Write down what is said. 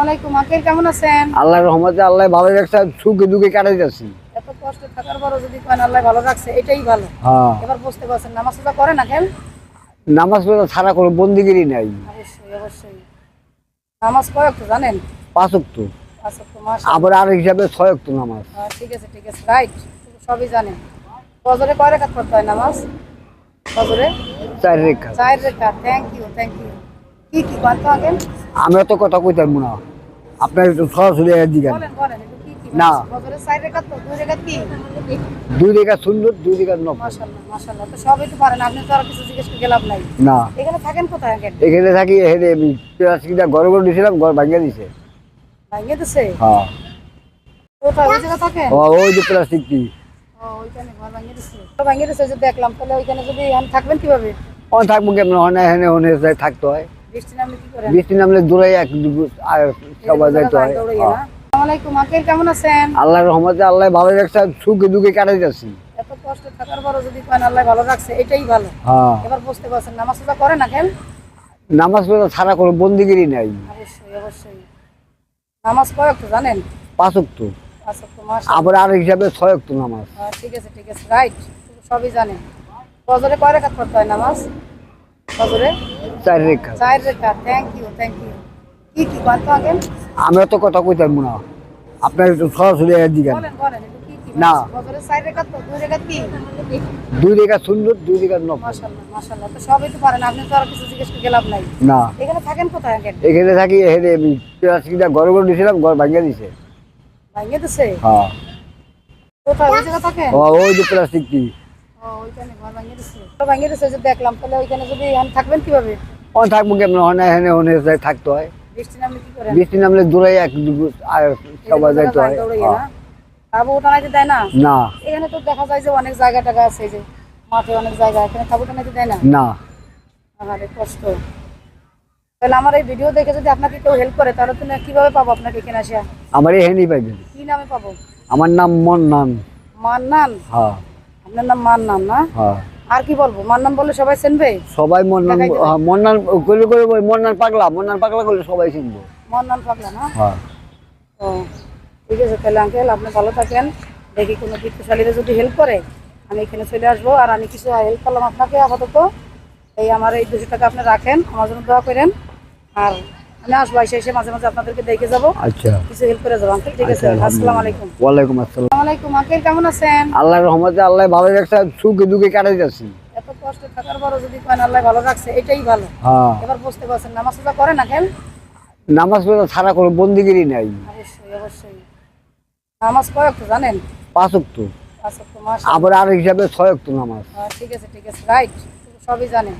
আলাইকুম আঙ্কেল কেমন আছেন? আল্লাহর রহমতে আল্লাহ ভালো রাখছে সুখে দুঃখে কাটাই যাচ্ছি এত কষ্ট থাকার পরও যদি কেন আল্লাহ ভালো রাখছে এটাই ভালো। হ্যাঁ। এবার বুঝতে পারছেন নামাজ পূজা করেন আঙ্কেল? নামাজ ছাড়া কোনো বন্দিগিরি নাই। অবশ্যই অবশ্যই। নামাজ কয়েক তো জানেন? মাস আবার আর হিসাবে ছয়ক তো নামাজ। ঠিক আছে ঠিক আছে রাইট। সবই জানেন। ফজরে কয় রেখাত পড়তে হয় নামাজ? ফজরে? চার রেখা চার রেখা থ্যাংক ইউ থ্যাংক ইউ কি কি বলতো আঙ্কেল? আমি তো কথা কইতাম না। আপনার একটু সরাসরি দিকে না। দুই রেখা সুন্দর দুই রেখা না। এখানে থাকেন কোথায় এখানে থাকি আমি প্লাস্টিকটা ঘর দিয়েছিলাম ঘর ভাঙিয়ে দিছে হ্যাঁ। ওই যে প্লাস্টিক কি থাকবেন কীভাবে? থাকব কেমন? থাকতে হয়। বৃষ্টি নামলে দূরে এক আর সবাই যাইতে হয়। আসসালামাইকুম আঙ্কেল কেমন আছেন? আল্লাহর রহমতে আল্লাহ ভালো রাখছে সুখে দুঃখে কাটাই যাচ্ছি এত কষ্ট থাকার পরও যদি কেন আল্লাহ ভালো রাখছে এটাই ভালো। হ্যাঁ এবার বুঝতে পারছেন নামাজ ছাড়া কোনো বন্দিগিরি নাই। অবশ্যই অবশ্যই। নামাজ তো জানেন? মাস আবার আর হিসাবে নামাজ। ঠিক আছে ঠিক আছে রাইট। সবই জানেন। ফজরে কয় রেখাত পড়তে হয় নামাজ? ফজরে? চার রেখা চার রেখা থ্যাংক ইউ থ্যাংক ইউ কি কি বলতো আঙ্কেল আমি তো কথা কইতাম না। আপনার একটু সরাসরি দিকে না। দুই রেখাত কি? দুই রেখা সুন্দর দুই রেখা নব মাশাআল্লাহ মাশাআল্লাহ তো সবই তো পারেন আপনি তো আর কিছু জিজ্ঞেস করে গেলাম নাই। না। এখানে থাকেন কোথায় এখানে থাকি আমি প্লাস্টিকটা ঘর ঘর দিয়েছিলাম ঘর ভাঙিয়ে দিছে। ভাঙিয়ে দিছে? হ্যাঁ। কোথায় ওই জায়গা থাকেন? ওই যে প্লাস্টিক কি ওইখানে ঘর ভাঙিয়ে দিছে। ভাঙিয়ে দিছে যে দেখলাম তাহলে ওইখানে যদি এখন থাকবেন কীভাবে ও থাকব কেমন হনে হেনে হনে থাকতে হয় বৃষ্টি নামলে কি করেন বৃষ্টি নামলে দূরে এক আর সবাই যাইতে হয়। হ্যাঁ। তাবু টানাইতে দেয় না? না। এখানে তো দেখা যায় যে অনেক জায়গা টাকা আছে যে মাঠে অনেক জায়গা এখানে তাবু টানাইতে দেয় না? না। আমারে কষ্ট। তাহলে আমার এই ভিডিও দেখে যদি আপনাকে কেউ হেল্প করে তাহলে তুমি কীভাবে পাবো আপনাকে এখানে আসিয়া? আমার এখানেই পাইবেন। কি নামে পাবো? আমার নাম মন্নান। মান্নান? হ্যাঁ। আপনার নাম মান্নান না? হ্যাঁ। আর কি বলব? মান্নান বললে সবাই চিনবে? সবাই মন্নান হবে। হ্যাঁ, মন্নান করে করে মন্নান পাগলা মন্নান পাগলা করলে সবাই চিনবো। মান্নান পাগলা না? হ্যাঁ। ও ঠিক আছে তাহলে আঙ্কেল আপনি ভালো থাকেন। দেখি কোনো বিত্তশালীরা যদি হেল্প করে আমি এখানে চলে আসব। আর আমি কিছু হেল্প করলাম আপনাকে আপাতত। এই আমার এই দুশো টাকা আপনি রাখেন আমার জন্য দোয়া করেন। আর আমি আসব এসে এসে মাঝে মাঝে আপনাদেরকে দেখে যাব। আচ্ছা। কিছু হেল্প করে যাব আঙ্কেল ঠিক আছে? আচ্ছা, আসসালামু আলাইকুম। ওয়ালাইকুম আসসালাম। আলাইকুম আঙ্কেল কেমন আছেন? আল্লাহর রহমতে আল্লাহ ভালো রাখছে সুখে দুঃখে কাটাই যাচ্ছি। এত কষ্ট থাকার পরও যদি আল্লাহ ভালো রাখছে এটাই ভালো। হ্যাঁ। এবার বুঝতে পারছেন নামাজ করেন আঙ্কেল নামাজ ছাড়া কোনো বন্দিগিরি নাই। অবশ্যই অবশ্যই। নামাজ কয়েক তো জানেন? পাঁচক তো আচ্ছা তো মাস আবার আর হিসাবে ছয়ক তো নামাজ। ঠিক আছে ঠিক আছে রাইট সবই জানেন।